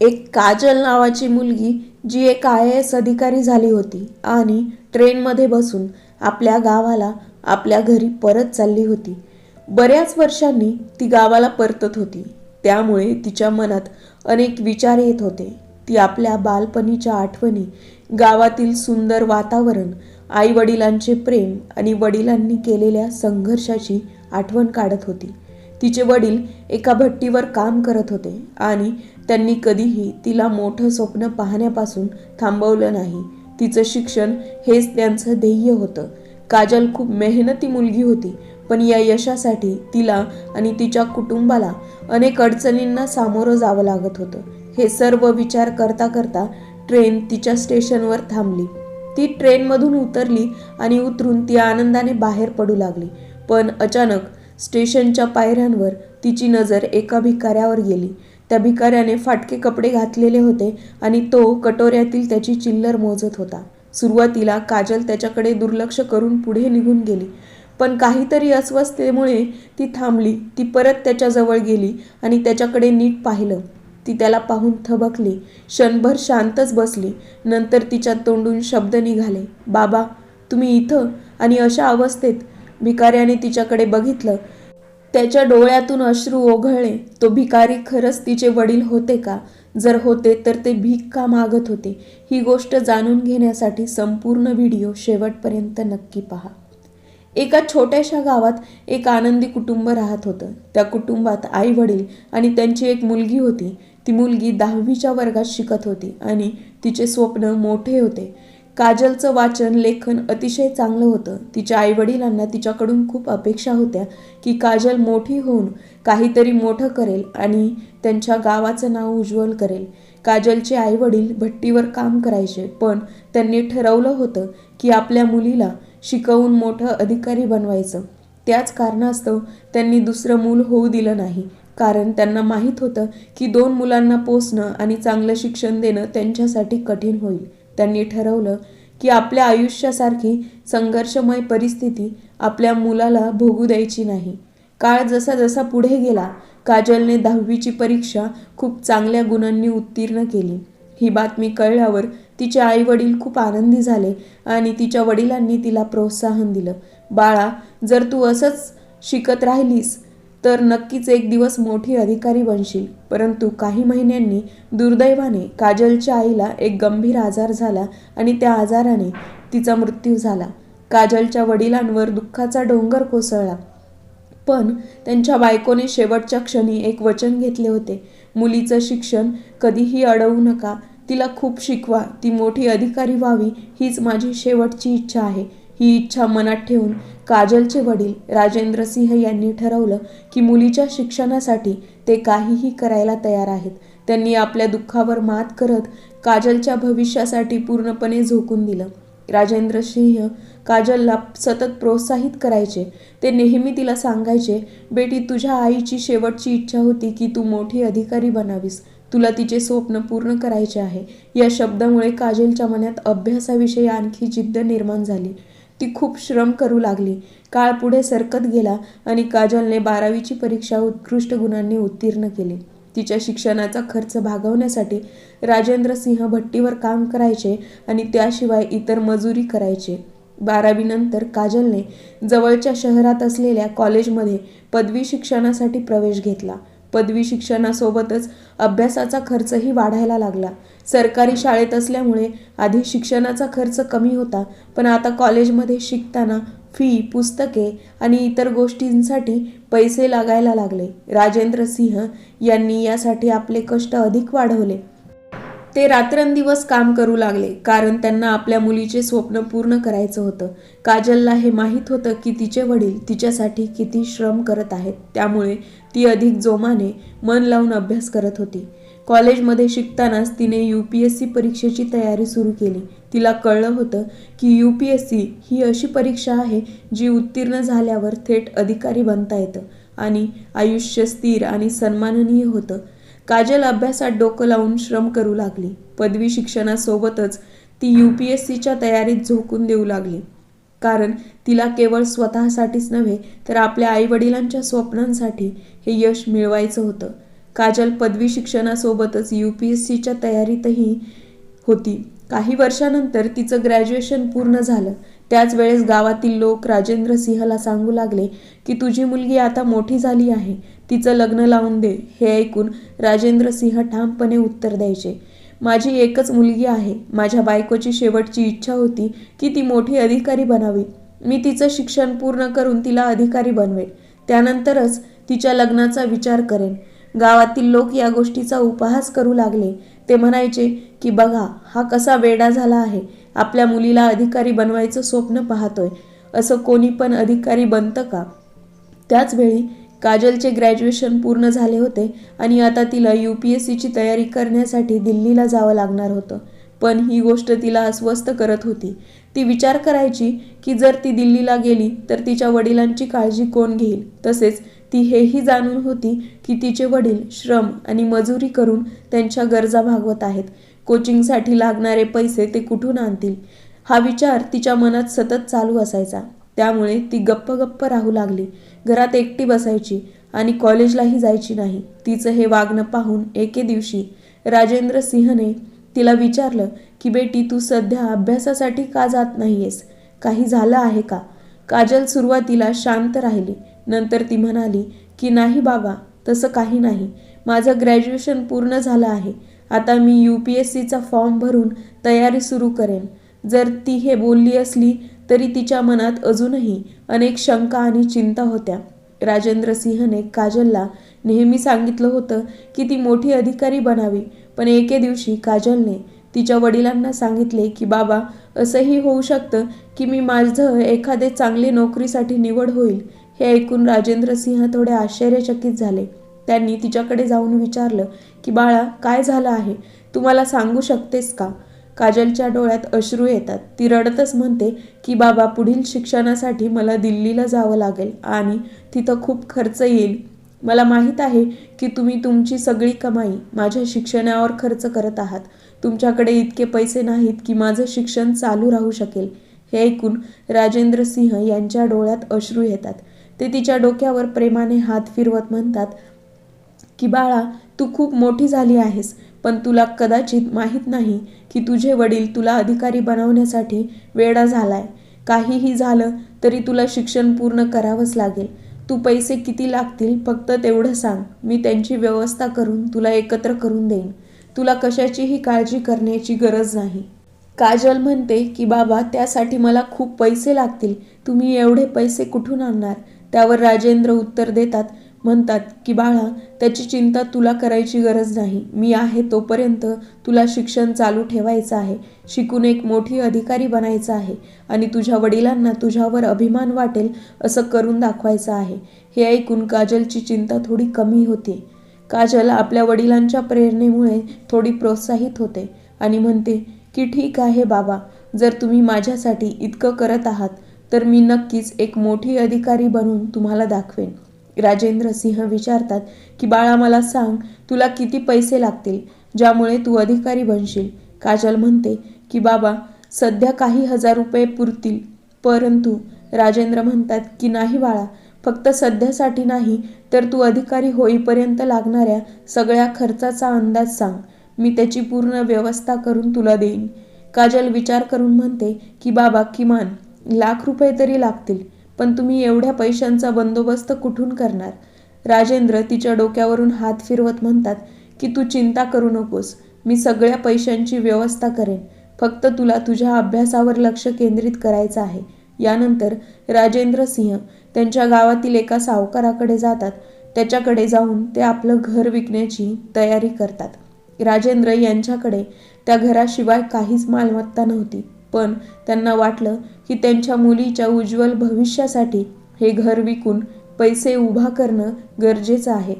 एक काजल नावाची मुलगी जी एक आय एस अधिकारी झाली होती आणि ट्रेनमध्ये बसून आपल्या गावाला आपल्या घरी परत चालली होती. बऱ्याच वर्षांनी ती गावाला परतत होती. त्यामुळे तिच्या मनात अनेक विचार येत होते. ती आपल्या बालपणीच्या आठवणी गावातील सुंदर वातावरण आई वडिलांचे प्रेम आणि वडिलांनी केलेल्या संघर्षाची आठवण काढत होती. तिचे वडील एका भट्टीवर काम करत होते आणि त्यांनी कधीही तिला मोठं स्वप्न पाहण्यापासून थांबवलं नाही. तिचं शिक्षण हेच त्यांचं ध्येय होतं. काजल खूप मेहनती मुलगी होती पण या यशासाठी तिला आणि तिच्या कुटुंबाला अनेक अडचणींना सामोरं जावं लागत होतं. हे सर्व विचार करता करता ट्रेन तिच्या स्टेशनवर थांबली. ती ट्रेनमधून उतरली आणि उतरून ती आनंदाने बाहेर पडू लागली. पण अचानक स्टेशनच्या पायऱ्यांवर तिची नजर एका भिकाऱ्यावर गेली. त्या भिकाऱ्याने फाटके कपडे घातलेले होते आणि तो कटोऱ्यातील त्याची चिल्लर मोजत होता. सुरुवातीला काजल त्याच्याकडे दुर्लक्ष करून पुढे निघून गेली. पण काहीतरी अस्वस्थतेमुळे ती थांबली. ती परत त्याच्याजवळ गेली आणि त्याच्याकडे नीट पाहिलं. ती त्याला पाहून थबकली. क्षणभर शांतच बसली. नंतर तिच्या तोंडून शब्द निघाले. बाबा तुम्ही इथं? आणि अशा अवस्थेत भिकाऱ्याने तिच्याकडे बघितलं त्याच्या डोळ्यातून अश्रू ओघळले तो भिकारी खरंच तिचे वडील होते का? जर होते तर ते भीक का मागत होते? ही गोष्ट जाणून घेण्यासाठी संपूर्ण व्हिडिओ शेवटपर्यंत नक्की पहा. एका छोट्याशा गावात एक आनंदी कुटुंब राहत होतं. त्या कुटुंबात आई वडील आणि त्यांची एक मुलगी होती. ती मुलगी दहावीच्या वर्गात शिकत होती आणि तिचे स्वप्न मोठे होते. काजलचं वाचन लेखन अतिशय चांगलं होतं. तिच्या आईवडिलांना तिच्याकडून खूप अपेक्षा होत्या की काजल मोठी होऊन काहीतरी मोठं करेल आणि त्यांच्या गावाचं नाव उज्ज्वल करेल. काजलचे आईवडील भट्टीवर काम करायचे पण त्यांनी ठरवलं होतं की आपल्या मुलीला शिकवून मोठं अधिकारी बनवायचं. त्याच कारणास्तव त्यांनी दुसरं मूल होऊ दिलं नाही. कारण त्यांना माहीत होतं की दोन मुलांना पोसणं आणि चांगलं शिक्षण देणं त्यांच्यासाठी कठीण होईल. त्यांनी ठरवलं की आपल्या आयुष्यासारखी संघर्षमय परिस्थिती आपल्या मुलाला भोगू द्यायची नाही. काळ जसा जसा पुढे गेला काजलने दहावीची परीक्षा खूप चांगल्या गुणांनी उत्तीर्ण केली. ही बातमी कळल्यावर तिचे आई वडील खूप आनंदी झाले आणि तिच्या वडिलांनी तिला प्रोत्साहन दिलं. बाळा जर तू असंच शिकत राहिलीस तर नक्कीच एक दिवस मोठी अधिकारी बनशील. परंतु काही महिन्यांनी दुर्दैवाने काजलच्या आईला एक गंभीर आजार झाला आणि त्या आजाराने तिचा मृत्यू झाला. काजलच्या वडिलांवर दुःखाचा डोंगर कोसळला. पण त्यांच्या बायकोने शेवटच्या क्षणी एक वचन घेतले होते. मुलीचं शिक्षण कधीही अडवू नका. तिला खूप शिकवा. ती मोठी अधिकारी व्हावी हीच माझी शेवटची इच्छा आहे. ही इच्छा मनात ठेवून काजलचे वडील राजेंद्र सिंह यांनी ठरवलं की मुलीच्या शिक्षणासाठी ते काहीही करायला तयार आहेत. त्यांनी आपल्या दुःखावर मात करत काजलच्या भविष्यासाठी पूर्णपणे झोकून दिलं. राजेंद्र सिंह काजलला सतत प्रोत्साहित करायचे. ते नेहमी तिला सांगायचे बेटी तुझ्या आईची शेवटची इच्छा होती की तू मोठी अधिकारी बनावीस. तुला तिचे स्वप्न पूर्ण करायचे आहे. या शब्दामुळे काजलच्या मनात अभ्यासाविषयी आणखी जिद्द निर्माण झाली. ती खूप श्रम करू लागली. काळ पुढे सरकत गेला आणि काजलने बारावीची परीक्षा उत्कृष्ट गुणांनी उत्तीर्ण केली. तिच्या शिक्षणाचा खर्च भागवण्यासाठी राजेंद्र सिंह भट्टीवर काम करायचे आणि त्याशिवाय इतर मजुरी करायचे. बारावीनंतर काजलने जवळच्या शहरात असलेल्या कॉलेजमध्ये पदवी शिक्षणासाठी प्रवेश घेतला. पदवी शिक्षणासोबतच अभ्यासाचा खर्चही वाढायला लागला. सरकारी शाळेत असल्यामुळे आधी शिक्षणाचा खर्च कमी होता पण आता कॉलेजमध्ये शिकताना फी पुस्तके आणि इतर गोष्टींसाठी पैसे लागायला लागले. राजेंद्र सिंह यांनी यासाठी आपले कष्ट अधिक वाढवले. ते रात्रंदिवस काम करू लागले कारण त्यांना आपल्या मुलीचे स्वप्न पूर्ण करायचं होतं. काजलला हे माहीत होतं की तिचे वडील तिच्यासाठी किती श्रम करत आहेत त्यामुळे ती अधिक जोमाने मन लावून अभ्यास करत होती. कॉलेजमध्ये शिकतानाच तिने यू पी एस सी परीक्षेची तयारी सुरू केली. तिला कळलं होतं की यू पी एस सी ही अशी परीक्षा आहे जी उत्तीर्ण झाल्यावर थेट अधिकारी बनता येतं आणि आयुष्य स्थिर आणि सन्माननीय होतं. काजल अभ्यासात डोकं लावून श्रम करू लागली. पदवी शिक्षणासोबतच ती यू पी एस सीच्या तयारीत झोकून देऊ लागली. कारण तिला केवळ स्वतःसाठीच नव्हे तर आपल्या आईवडिलांच्या स्वप्नांसाठी हे यश मिळवायचं होतं. काजल पदवी शिक्षणासोबतच यू पी एस सीच्या तयारीतही होती. काही वर्षानंतर तिचं ग्रॅज्युएशन पूर्ण झालं. त्याच वेळेस गावातील लोक राजेंद्र सिंहला सांगू लागले की तुझी मुलगी आता मोठी झाली आहे. तिचं लग्न लावून दे हे ऐकून राजेंद्र सिंह ठामपणे उत्तर द्यायचे. माझी एकच मुलगी आहे. माझ्या बायकोची शेवटची इच्छा होती की ती मोठी अधिकारी बनावी. मी तिचं शिक्षण पूर्ण करून तिला अधिकारी बनवेन. त्यानंतरच तिच्या लग्नाचा विचार करेन. गावातील लोक या गोष्टीचा उपहास करू लागले. ते म्हणायचे की बघा हा कसा वेडा झाला आहे. आपल्या मुलीला अधिकारी बनवायचं स्वप्न पाहतोय. असं कोणी पण अधिकारी बनतं का? त्याचवेळी काजलचे ग्रॅज्युएशन पूर्ण झाले होते आणि आता तिला यू पी एस सीची तयारी करण्यासाठी दिल्लीला जावं लागणार होतं. पण ही गोष्ट तिला अस्वस्थ करत होती. ती विचार करायची की जर ती दिल्लीला गेली तर तिच्या वडिलांची काळजी कोण घेईल? तसेच ती हेही जाणून होती की तिचे वडील श्रम आणि मजुरी करून त्यांच्या गरजा भागवत आहेत. कोचिंगसाठी लागणारे पैसे ते कुठून आणतील? हा विचार तिच्या मनात सतत चालू असायचा. त्यामुळे ती गप्प गप्प राहू लागली. घरात एकटी बसायची आणि कॉलेजलाही जायची नाही. तिचं हे वागणं पाहून एके दिवशी राजेंद्र सिंहने तिला विचारलं की बेटी तू सध्या अभ्यासासाठी का जात नाहीयेस? काही झालं आहे का? काजल सुरुवातीला शांत राहिली. नंतर ती म्हणाली की नाही बाबा तसं काही नाही. माझं ग्रॅज्युएशन पूर्ण झालं आहे. आता मी यू पी एस सीचा फॉर्म भरून तयारी सुरू करेन. जर ती हे बोलली असली तरी तिच्या मनात अजूनही अनेक शंका आणि चिंता होत्या. राजेंद्र सिंहने काजलला नेहमी सांगितलं होतं की ती मोठी अधिकारी बनावी पण एके दिवशी काजलने तिच्या वडिलांना सांगितले की बाबा असंही होऊ शकतं की मी माझं एखादे चांगले नोकरीसाठी निवड होईल. हे ऐकून राजेंद्र सिंह थोडे आश्चर्यचकित झाले. त्यांनी तिच्याकडे जाऊन विचारलं की बाळा काय झालं आहे? तुम्हाला सांगू शकतेस का? काजलच्या डोळ्यात अश्रू येतात. ती रडतच म्हणते की बाबा पुढील शिक्षणासाठी मला दिल्लीला जावं लागेल आणि तिथं खूप खर्च येईल. मला माहीत आहे की तुम्ही तुमची सगळी कमाई माझ्या शिक्षणावर खर्च करत आहात. तुमच्याकडे इतके पैसे नाहीत की माझं शिक्षण चालू राहू शकेल. हे ऐकून राजेंद्र सिंह यांच्या डोळ्यात अश्रू येतात. ते तिच्या डोक्यावर प्रेमाने हात फिरवत म्हणतात की बाळा तू खूप मोठी झाली आहेस. पण तुला कदाचित माहीत नाही की तुझे वडील तुला अधिकारी बनवण्यासाठी वेडा झालाय. काहीही झालं तरी तुला शिक्षण पूर्ण करावंच लागेल. तू पैसे किती लागतील फक्त तेवढं सांग. मी त्यांची व्यवस्था करून तुला एकत्र करून देईन. तुला कशाचीही काळजी करण्याची गरज नाही. काजल म्हणते की बाबा त्यासाठी मला खूप पैसे लागतील. तुम्ही एवढे पैसे कुठून आणणार? त्यावर राजेंद्र उत्तर देतात म्हणतात की बाळा त्याची चिंता तुला करायची गरज नाही. मी आहे तोपर्यंत तुला शिक्षण चालू ठेवायचं आहे. शिकून एक मोठी अधिकारी बनायचं आहे आणि तुझ्या वडिलांना तुझ्यावर अभिमान वाटेल असं करून दाखवायचं आहे. हे ऐकून काजलची चिंता थोडी कमी होते. काजल आपल्या वडिलांच्या प्रेरणेमुळे थोडी प्रोत्साहित होते आणि म्हणते की ठीक आहे बाबा जर तुम्ही माझ्यासाठी इतकं करत आहात तर मी नक्कीच एक मोठी अधिकारी बनून तुम्हाला दाखवेन. राजेंद्र सिंह विचारतात की बाळा मला सांग तुला किती पैसे लागतील? ज्यामुळे तू अधिकारी बनशील. काजल म्हणते की बाबा सध्या काही हजार रुपये पुरतील. परंतु राजेंद्र म्हणतात की नाही बाळा फक्त सध्यासाठी नाही तर तू अधिकारी होईपर्यंत लागणाऱ्या सगळ्या खर्चाचा अंदाज सांग. मी त्याची पूर्ण व्यवस्था करून तुला देईन. काजल विचार करून म्हणते की बाबा किमान लाख रुपये तरी लागतील. पण तुम्ही एवढ्या पैशांचा बंदोबस्त कुठून करणार? राजेंद्र तिच्या डोक्यावरून हात फिरवत म्हणतात की तू चिंता करू नकोस. मी सगळ्या पैशांची व्यवस्था करेन. फक्त तुला तुझ्या अभ्यासावर लक्ष केंद्रित करायचं आहे. यानंतर राजेंद्र सिंह त्यांच्या गावातील एका सावकाराकडे जातात. त्याच्याकडे जाऊन ते आपलं घर विकण्याची तयारी करतात. राजेंद्र यांच्याकडे त्या घराशिवाय काहीच मालमत्ता नव्हती पण त्यांना वाटलं की त्यांच्या मुलीच्या उज्ज्वल भविष्यासाठी हे घर विकून पैसे उभा करणं गरजेचं आहे.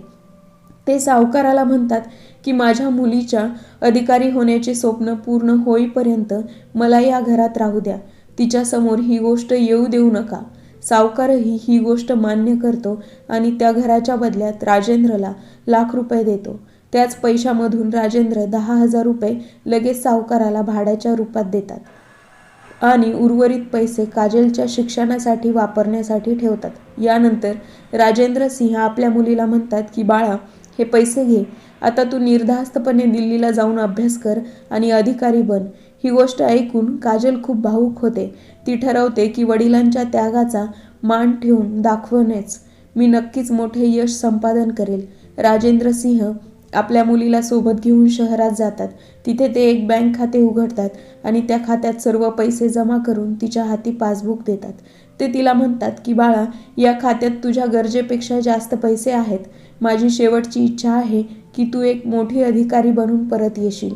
ते सावकाराला म्हणतात की माझ्या मुलीच्या अधिकारी होण्याचे स्वप्न पूर्ण होईपर्यंत मला या घरात राहू द्या. तिच्यासमोर ही गोष्ट येऊ देऊ नका. सावकारही ही गोष्ट मान्य करतो आणि त्या घराच्या बदल्यात राजेंद्रला लाख रुपये देतो. त्याच पैशामधून राजेंद्र दहा हजार रुपये लगेच सावकाराला भाड्याच्या रूपात देतात. आणि उर्वरित पैसे काजलच्या शिक्षणासाठी वापरण्यासाठी ठेवतात. यानंतर राजेंद्र सिंह आपल्या मुलीला म्हणतात की बाळा हे पैसे घे. आता तू निर्धास्तपणे दिल्लीला जाऊन अभ्यास कर आणि अधिकारी बन. ही गोष्ट ऐकून काजल खूप भावूक होते. ती ठरवते की वडिलांच्या त्यागाचा मान ठेवून दाखवणेच मी नक्कीच मोठे यश संपादन करेल. राजेंद्र सिंह आपल्या मुलीला सोबत घेऊन शहरात जातात. तिथे ते एक बँक खाते उघडतात आणि त्या खात्यात सर्व पैसे जमा करून तिच्या हाती पासबुक देतात. ते तिला म्हणतात की बाळा या खात्यात तुझ्या गरजेपेक्षा जास्त पैसे आहेत. माझी शेवटची इच्छा आहे की तू एक मोठी अधिकारी बनून परत येशील.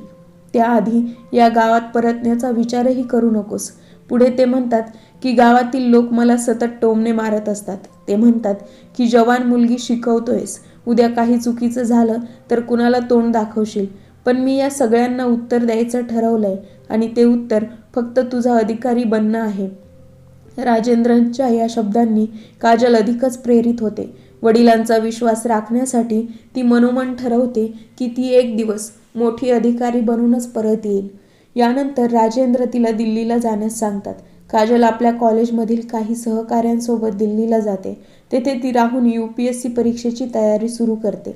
त्याआधी या गावात परतण्याचा विचारही करू नकोस. पुढे ते म्हणतात की गावातील लोक मला सतत टोमणे मारत असतात. ते म्हणतात की जवान मुलगी शिकवतोयस. उद्या काही चुकीचं झालं तर कुणाला तोंड दाखवशील. पण मी या सगळ्यांना उत्तर द्यायचं ठरवलंय आणि ते उत्तर फक्त तुझा अधिकारी बनणं आहे. राजेंद्रच्या या शब्दांनी काजल अधिकच प्रेरित होते. वडिलांचा विश्वास राखण्यासाठी ती मनोमन ठरवते की ती एक दिवस मोठी अधिकारी बनूनच परत येईल. यानंतर राजेंद्र तिला दिल्लीला जाण्यास सांगतात. काजल आपल्या कॉलेजमधील काही सहकाऱ्यांसोबत दिल्लीला जाते. तेथे ती राहून यू पी एस सी परीक्षेची तयारी सुरू करते.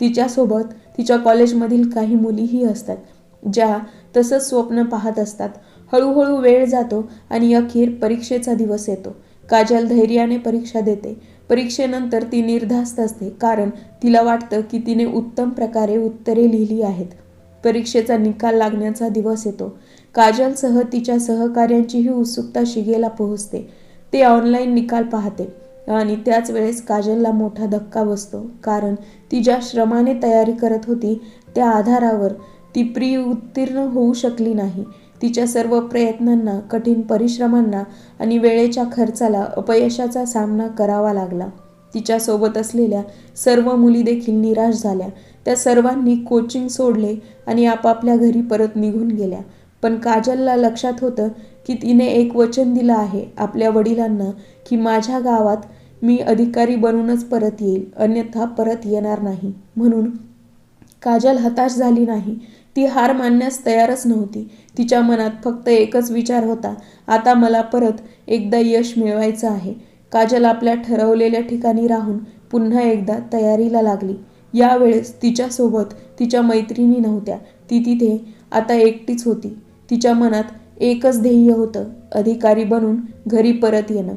तिच्यासोबत तिच्या कॉलेजमधील काही मुलीही असतात ज्या तसंच स्वप्न पाहत असतात. हळूहळू वेळ जातो आणि अखेर परीक्षेचा दिवस येतो. काजल धैर्याने परीक्षा देते. परीक्षेनंतर ती निर्धास्त असते कारण तिला वाटतं की तिने उत्तम प्रकारे उत्तरे लिहिली आहेत. परीक्षेचा निकाल लागण्याचा दिवस येतो. काजलसह तिच्या सहकार्यांचीही उत्सुकता शिगेला पोहोचते. ते ऑनलाईन निकाल पाहते आणि त्याच वेळेस काजलला मोठा धक्का बसतो. कारण ती ज्या श्रमाने तयारी करत होती त्या आधारावर ती प्री उत्तीर्ण होऊ शकली नाही. तिच्या सर्व प्रयत्नांना कठीण परिश्रमांना आणि वेळेच्या खर्चाला अपयशाचा सामना करावा लागला. तिच्यासोबत असलेल्या सर्व मुली देखील निराश झाल्या. त्या सर्वांनी कोचिंग सोडले आणि आपापल्या घरी परत निघून गेल्या. पण काजलला लक्षात होतं की तिने एक वचन दिलं आहे आपल्या वडिलांना की माझ्या गावात मी अधिकारी बनूनच परत येईल अन्यथा परत येणार नाही. म्हणून काजल हताश झाली नाही. ती हार मानण्यास तयारच नव्हती. तिच्या मनात फक्त एकच विचार होता आता मला परत एकदा यश मिळवायचं आहे. काजल आपल्या ठरवलेल्या ठिकाणी राहून पुन्हा एकदा तयारीला लागली. यावेळेस तिच्यासोबत तिच्या मैत्रिणी नव्हत्या. ती तिथे आता एकटीच होती. तिच्या मनात एकच ध्येय होतं अधिकारी बनून घरी परत येणं.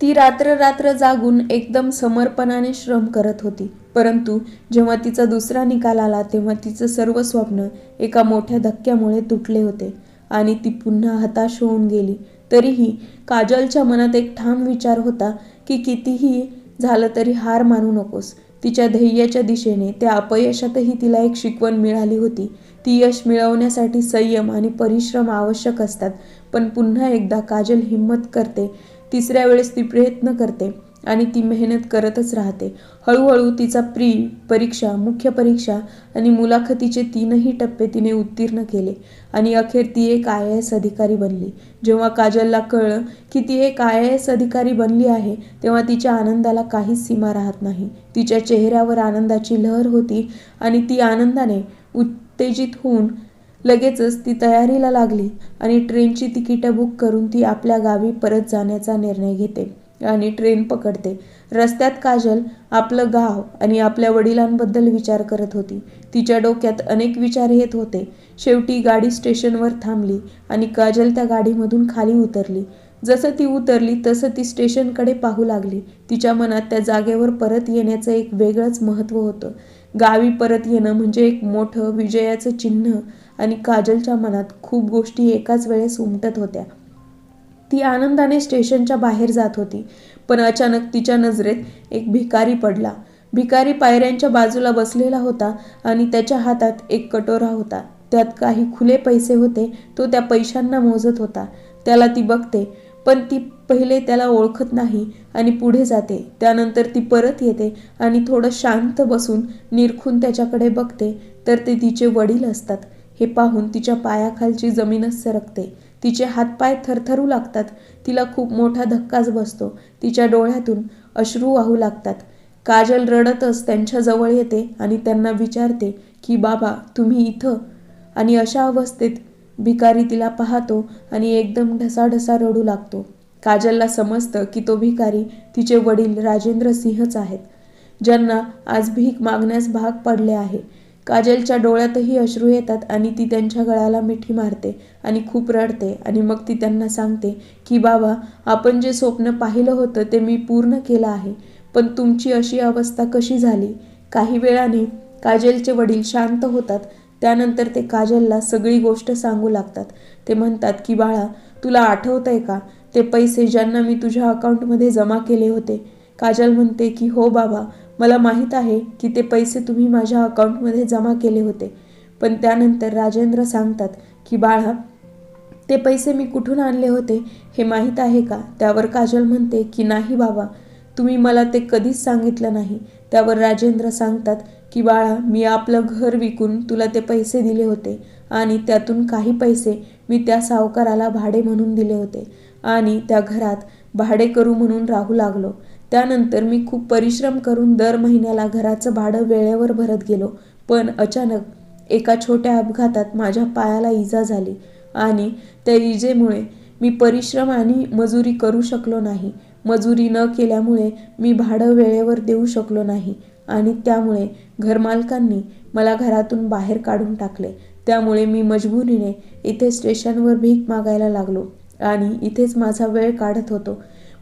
ती रात्र रात्र जागून एकदम समर्पणाने श्रम करत होती. परंतु जेव्हा तिचा दुसरा निकाल आला तेव्हा तिचं सर्व स्वप्न एका मोठ्या धक्क्यामुळे तुटले होते आणि ती पुन्हा हताश होऊन गेली. तरीही काजलच्या मनात एक ठाम विचार होता की कितीही झालं तरी हार मानू नकोस. तिच्या ध्येयाच्या दिशेने त्या अपयशातही तिला एक शिकवण मिळाली होती. ती यश मिळवण्यासाठी संयम आणि परिश्रम आवश्यक असतात पण पुन्हा एकदा काजल हिंमत करते. तिसऱ्या वेळेस ती प्रयत्न करते. आणि ती मेहनत करतच राहते. हळूहळू तिचा प्री परीक्षा मुख्य परीक्षा आणि मुलाखतीचे तीनही टप्पे तिने उत्तीर्ण केले आणि अखेर ती एक आय एस अधिकारी बनली. जेव्हा काजलला कळलं की ती एक आय एस अधिकारी बनली आहे तेव्हा तिच्या आनंदाला काहीच सीमा राहत नाही. तिच्या चेहऱ्यावर आनंदाची लहर होती आणि ती आनंदाने उत्तेजित होऊन लगेचच ती तयारीला लागली आणि ट्रेनची तिकीटं बुक करून ती आपल्या गावी परत जाण्याचा निर्णय घेते. आणि ट्रेन पकडते. रस्त्यात काजल आपलं गाव आणि आपल्या वडिलांबद्दल विचार करत होती. तिच्या डोक्यात अनेक विचार येत होते. शेवटी गाडी स्टेशनवर थांबली आणि काजल त्या गाडीमधून खाली उतरली. जसं ती उतरली तसं ती स्टेशनकडे पाहू लागली. तिच्या मनात त्या जागेवर परत येण्याचं एक वेगळंच महत्त्व होतं. गावी परत येणं म्हणजे एक मोठं विजयाचं चिन्ह आणि काजलच्या मनात खूप गोष्टी एकाच वेळेस उमटत होत्या. ती आनंदाने स्टेशनच्या बाहेर जात होती. पण अचानक तिच्या नजरेत एक भिकारी पडला. भिकारी पायऱ्यांच्या बाजूला बसलेला होता आणि त्याच्या हातात एक कटोरा होता. त्यात काही खुले पैसे होते. तो त्या पैशांना मोजत होता. त्याला ती बघते पण ती पहिले त्याला ओळखत नाही आणि पुढे जाते. त्यानंतर ती परत येते आणि थोडं शांत बसून निरखून त्याच्याकडे बघते. तर ते तिचे वडील असतात. हे पाहून तिच्या पायाखालची जमीनच सरकते. तिचे हातपाय थरथरू लागतात. तिला खूप मोठा धक्काच बसतो. तिच्या डोळ्यातून अश्रू वाहू लागतात. काजल रडतच त्यांच्या जवळ येते आणि त्यांना विचारते की बाबा तुम्ही इथं? आणि अशा अवस्थेत भिकारी तिला पाहतो आणि एकदम ढसाढसा रडू लागतो. काजलला समजतं की तो भिकारी तिचे वडील राजेंद्र सिंहच आहेत ज्यांना आज भीक मागण्यास भाग पडले आहे. काजलच्या डोळ्यातही अश्रू येतात आणि ती त्यांच्या गळ्याला मिठी मारते आणि खूप रडते आणि मग ती त्यांना सांगते की बाबा आपण जे स्वप्न पाहिलं होतं ते मी पूर्ण केलं आहे पण तुमची अशी अवस्था कशी झाली? काही वेळाने काजलचे वडील शांत होतात. त्यानंतर ते काजलला सगळी गोष्ट सांगू लागतात. ते म्हणतात की बाळा तुला आठवत आहे का? ते पैसे ज्यांना मी तुझ्या अकाउंटमध्ये जमा केले होते काजल म्हणते की हो बाबा मला माहीत आहे की ते पैसे तुम्ही माझ्या अकाउंटमध्ये जमा केले होते. पण त्यानंतर राजेंद्र सांगतात की बाळा ते पैसे मी कुठून आणले होते हे माहीत आहे का? त्यावर काजल म्हणते की नाही बाबा तुम्ही मला ते कधीच सांगितलं नाही. त्यावर राजेंद्र सांगतात की बाळा मी आपलं घर विकून तुला ते पैसे दिले होते आणि त्यातून काही पैसे मी त्या सावकाराला भाडे म्हणून दिले होते आणि त्या घरात भाडे करू म्हणून राहू लागलो. त्यानंतर मी खूप परिश्रम करून दर महिन्याला घराचं भाडं वेळेवर भरत गेलो. पण अचानक एका छोट्या अपघातात माझ्या पायाला इजा झाली आणि त्या इजेमुळे मी परिश्रम आणि मजुरी करू शकलो नाही. मजुरी न केल्यामुळे मी भाडं वेळेवर देऊ शकलो नाही आणि त्यामुळे घरमालकांनी मला घरातून बाहेर काढून टाकले. त्यामुळे मी मजबुरीने इथे स्टेशनवर भीक मागायला लागलो आणि इथेच माझा वेळ काढत होतो.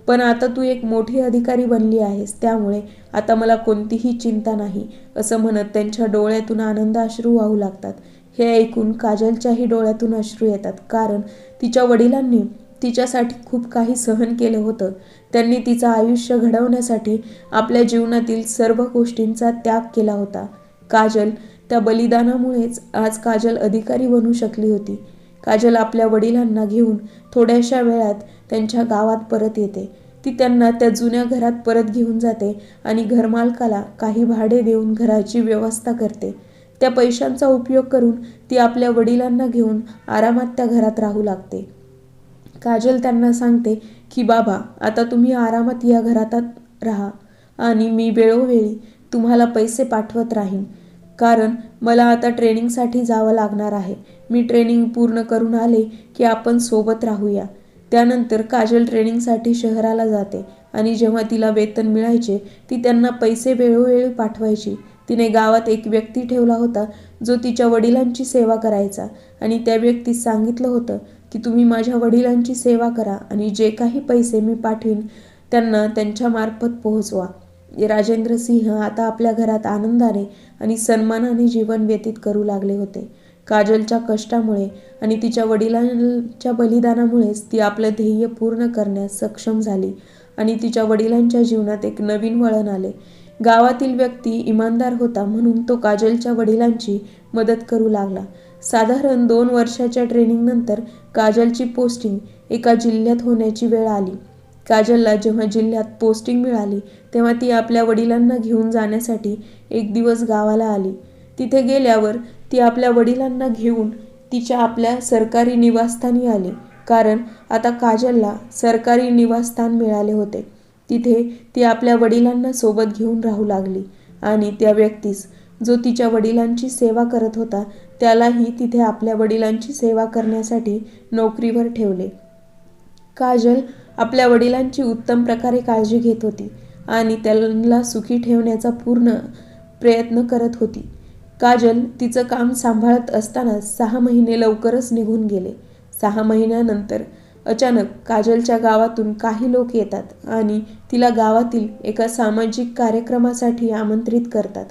पण आता तू एक मोठी अधिकारी बनली आहेस त्यामुळे आता मला कोणतीही चिंता नाही असं म्हणत त्यांच्या डोळ्यातून आनंद अश्रू वाहू लागतात. हे ऐकून काजलच्याही डोळ्यातून अश्रू येतात कारण तिच्या वडिलांनी तिच्यासाठी खूप काही सहन केलं होतं. त्यांनी तिचं आयुष्य घडवण्यासाठी आपल्या जीवनातील सर्व गोष्टींचा त्याग केला होता. काजल त्या बलिदानामुळेच आज काजल अधिकारी बनू शकली होती. काजल आपल्या वडिलांना घेऊन थोड्याशा वेळात त्यांच्या गावात परत येते. ती त्यांना त्या जुन्या घरात परत घेऊन जाते आणि घरमालकाला काही भाडे देऊन घराची व्यवस्था करते. त्या पैशांचा उपयोग करून ती आपल्या वडिलांना घेऊन आरामात त्या घरात राहू लागते. काजल त्यांना सांगते की बाबा आता तुम्ही आरामात या घरात राहा आणि मी वेळोवेळी तुम्हाला पैसे पाठवत राहीन. कारण मला आता ट्रेनिंगसाठी जावं लागणार आहे. मी ट्रेनिंग पूर्ण करून आले की आपण सोबत राहूया. त्यानंतर काजल ट्रेनिंगसाठी शहराला जाते आणि जेव्हा तिला वेतन मिळायचे ती त्यांना पैसे वेळोवेळी पाठवायची. तिने गावात एक व्यक्ती ठेवला होता जो तिच्या वडिलांची सेवा करायचा आणि त्या व्यक्तीस सांगितलं होतं की तुम्ही माझ्या वडिलांची सेवा करा आणि जे काही पैसे मी पाठवीन त्यांना त्यांच्यामार्फत पोहोचवा. राजेंद्र सिंह आता आपल्या घरात आनंदाने आणि सन्मानाने जीवन व्यतीत करू लागले होते. काजलच्या कष्टामुळे आणि तिच्या वडिलांच्या बलिदानामुळेच ती आपलं ध्येय पूर्ण करण्यास सक्षम झाली आणि तिच्या वडिलांच्या जीवनात एक नवीन वळण आले. गावातील व्यक्ती इमानदार होता म्हणून तो काजलच्या वडिलांची मदत करू लागला. साधारण दोन वर्षाच्या ट्रेनिंगनंतर काजलची पोस्टिंग एका जिल्ह्यात होण्याची वेळ आली. काजलला जेव्हा जिल्ह्यात पोस्टिंग मिळाली तेव्हा ती आपल्या वडिलांना घेऊन जाण्यासाठी एक दिवस गावाला आली. तिथे गेल्यावर ती आपल्या वडिलांना घेऊन तिच्या आपल्या सरकारी निवासस्थानी आली. कारण आता काजलला सरकारी निवासस्थान मिळाले होते. तिथे ती आपल्या वडिलांना सोबत घेऊन राहू लागली. आणि त्या व्यक्तीस जो तिच्या वडिलांची सेवा करत होता त्यालाही तिथे आपल्या वडिलांची सेवा करण्यासाठी नोकरीवर ठेवले. काजल आपल्या वडिलांची उत्तम प्रकारे काळजी घेत होती आणि त्यांना सुखी ठेवण्याचा पूर्ण प्रयत्न करत होती. काजल तिचं काम सांभाळत असताना सहा महिने लवकरच निघून गेले. सहा महिन्यानंतर अचानक काजलच्या गावातून काही लोक येतात आणि तिला गावातील एका सामाजिक कार्यक्रमासाठी आमंत्रित करतात.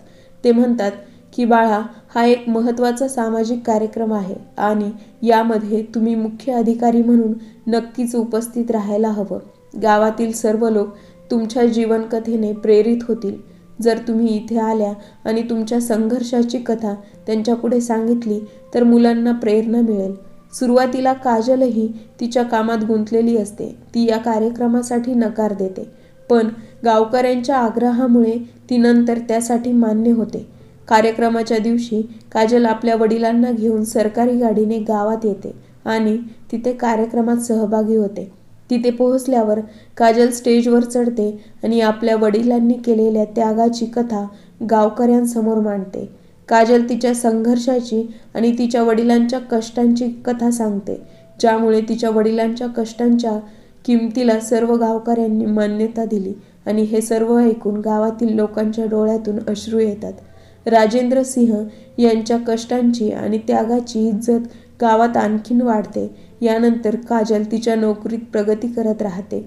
ते म्हणतात की बाळा हा एक महत्त्वाचा सामाजिक कार्यक्रम आहे आणि यामध्ये तुम्ही मुख्य अधिकारी म्हणून नक्कीच उपस्थित राहायला हवं. गावातील सर्व लोक तुमच्या जीवनकथेने प्रेरित होतील. जर तुम्ही इथे आल्या आणि तुमच्या संघर्षाची कथा त्यांच्यापुढे सांगितली तर मुलांना प्रेरणा मिळेल. सुरुवातीला काजलही तिच्या कामात गुंतलेली असते. ती या कार्यक्रमासाठी नकार देते. पण गावकऱ्यांच्या आग्रहामुळे ती नंतर त्यासाठी मान्य होते. कार्यक्रमाच्या दिवशी काजल आपल्या वडिलांना घेऊन सरकारी गाडीने गावात येते आणि तिथे कार्यक्रमात सहभागी होते. तिथे पोहोचल्यावर काजल स्टेजवर चढते आणि आपल्या वडिलांनी केलेल्या त्यागाची कथा गावकऱ्यांसमोर मांडते. काजल तिच्या संघर्षाची आणि तिच्या वडिलांच्या कष्टांची कथा सांगते ज्यामुळे तिच्या वडिलांच्या कष्टांच्या किमतीला सर्व गावकऱ्यांनी मान्यता दिली आणि हे सर्व ऐकून गावातील लोकांच्या डोळ्यातून अश्रू येतात. राजेंद्र सिंह यांच्या कष्टांची आणि त्यागाची इज्जत गावात आणखीन वाढते. यानंतर काजल तिच्या नोकरीत प्रगती करत राहते.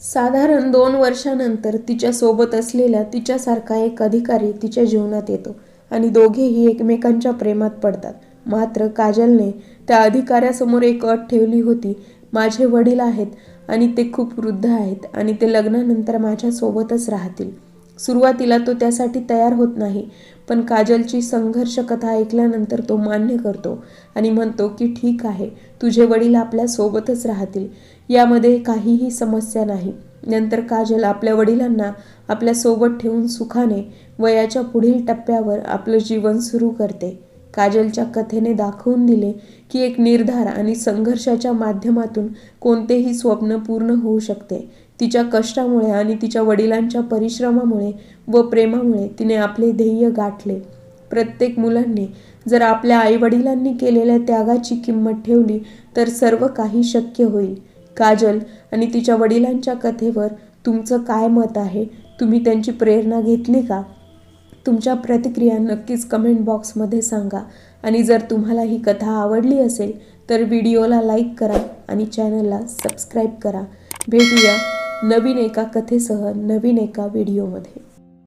साधारण दोन वर्षानंतर तिच्या सोबत असलेला तिच्यासारखा एक अधिकारी तिच्या जीवनात येतो आणि दोघेही एकमेकांच्या प्रेमात पडतात. मात्र काजलने त्या अधिकाऱ्यासमोर एक अट ठेवली होती माझे वडील आहेत आणि ते खूप वृद्ध आहेत आणि ते लग्नानंतर माझ्या सोबतच राहतील. सुरुवातीला तो त्यासाठी तयार होत नाही पण काजलची संघर्ष कथा ऐकल्यानंतर तो मान्य करतो आणि म्हणतो की ठीक आहे तुझे वडील आपल्या सोबतच राहतील. यामध्ये काहीही समस्या नाही. नंतर काजल आपल्या वडिलांना आपल्यासोबत ठेवून सुखाने वयाच्या पुढील टप्प्यावर आपलं जीवन सुरू करते. काजलच्या कथेने दाखवून दिले की एक निर्धार आणि संघर्षाच्या माध्यमातून कोणतेही स्वप्न पूर्ण होऊ शकते. तिच्या कष्टामुळे आणि तिच्या वडिलांच्या परिश्रमामुळे व प्रेमामुळे तिने आपले ध्येय गाठले. प्रत्येक मुलांनी जर आपल्या आईवडिलांनी केलेल्या त्यागाची किंमत ठेवली तर सर्व काही शक्य होईल. काजल आणि तिच्या वडिलांच्या कथेवर तुमचं काय मत आहे? तुम्ही त्यांची प्रेरणा घेतली का? तुमच्या प्रतिक्रिया नक्कीच कमेंट बॉक्समध्ये सांगा. आणि जर तुम्हाला ही कथा आवडली असेल तर व्हिडिओला लाईक करा आणि चॅनलला सबस्क्राईब करा. भेटूया. नवीन एका कथेसह नवीन एका व्हिडिओमध्ये.